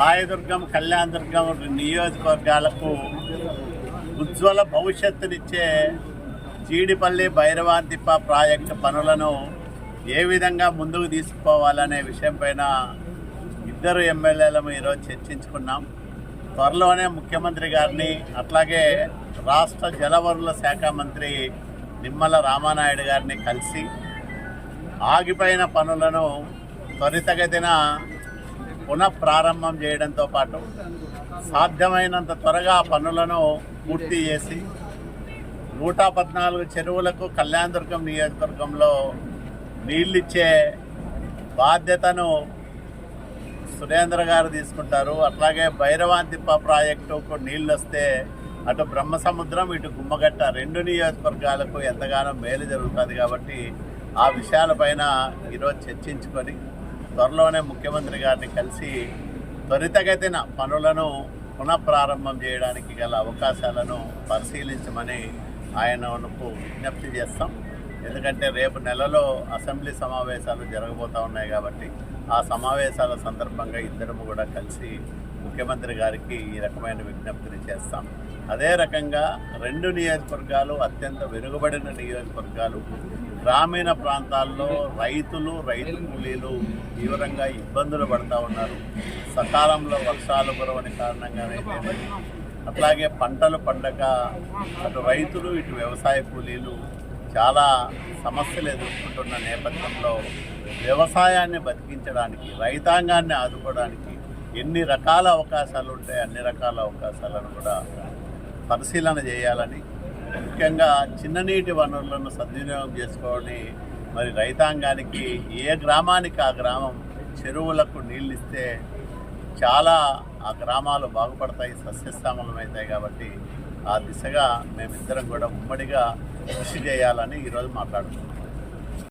రాయదుర్గం కళ్యాణదుర్గం నియోజకవర్గాలకు ఉజ్వల భవిష్యత్తునిచ్చే జీడిపల్లి భైరవాంతిప్ప ప్రాజెక్టు పనులను ఏ విధంగా ముందుకు తీసుకుపోవాలనే విషయంపైన ఇద్దరు ఎమ్మెల్యేలను ఈరోజు చర్చించుకున్నాం. త్వరలోనే ముఖ్యమంత్రి గారిని అట్లాగే రాష్ట్ర జలవనరుల శాఖ మంత్రి నిమ్మల రామానాయుడు గారిని కలిసి ఆగిపోయిన పనులను త్వరితగతిన పునః ప్రారంభం చేయడంతో పాటు సాధ్యమైనంత త్వరగా ఆ పనులను పూర్తి చేసి నూట పద్నాలుగు చెరువులకు కళ్యాణదుర్గం నియోజకవర్గంలో నీళ్ళిచ్చే బాధ్యతను సురేంద్ర గారు తీసుకుంటారు. అట్లాగే భైరవాంతిప్ప ప్రాజెక్టుకు నీళ్ళు వస్తే అటు బ్రహ్మసముద్రం ఇటు గుమ్మగట్ట రెండు నియోజకవర్గాలకు ఎంతగానో మేలు జరుగుతుంది కాబట్టి ఆ విషయాలపైన ఈరోజు చర్చించుకొని త్వరలోనే ముఖ్యమంత్రి గారిని కలిసి త్వరితగతిన పనులను పునఃప్రారంభం చేయడానికి గల అవకాశాలను పరిశీలించమని ఆయనకు విజ్ఞప్తి చేస్తాం. ఎందుకంటే రేపు నెలలో అసెంబ్లీ సమావేశాలు జరగబోతూ ఉన్నాయి కాబట్టి ఆ సమావేశాల సందర్భంగా ఇద్దరము కూడా కలిసి ముఖ్యమంత్రి గారికి ఈ రకమైన విజ్ఞప్తిని చేస్తాం. అదే రకంగా రెండు నియోజకవర్గాలు అత్యంత వెనుకబడిన నియోజకవర్గాలు గ్రామీణ ప్రాంతాల్లో రైతులు రైతు కూలీలు తీవ్రంగా ఇబ్బందులు పడుతూ ఉన్నారు. సకాలంలో వర్షాలు కురవని కారణంగానే అట్లాగే పంటలు పండక అటు రైతులు ఇటు వ్యవసాయ కూలీలు చాలా సమస్యలు ఎదుర్కొంటున్న నేపథ్యంలో వ్యవసాయాన్ని బతికించడానికి రైతాంగాన్ని ఆదుకోవడానికి ఎన్ని రకాల అవకాశాలు ఉంటాయి అన్ని రకాల అవకాశాలను కూడా పరిశీలన చేయాలని ముఖ్యంగా చిన్ననీటి వనరులను సద్వినియోగం చేసుకొని మరి రైతాంగానికి ఏ గ్రామానికి ఆ గ్రామం చెరువులకు నీళ్ళు ఇస్తే చాలా ఆ గ్రామాలు బాగుపడతాయి సస్యశ్యామలం అవుతాయి కాబట్టి ఆ దిశగా మేమిద్దరం కూడా ఉమ్మడిగా కృషి చేయాలని ఈరోజు మాట్లాడుతున్నాం.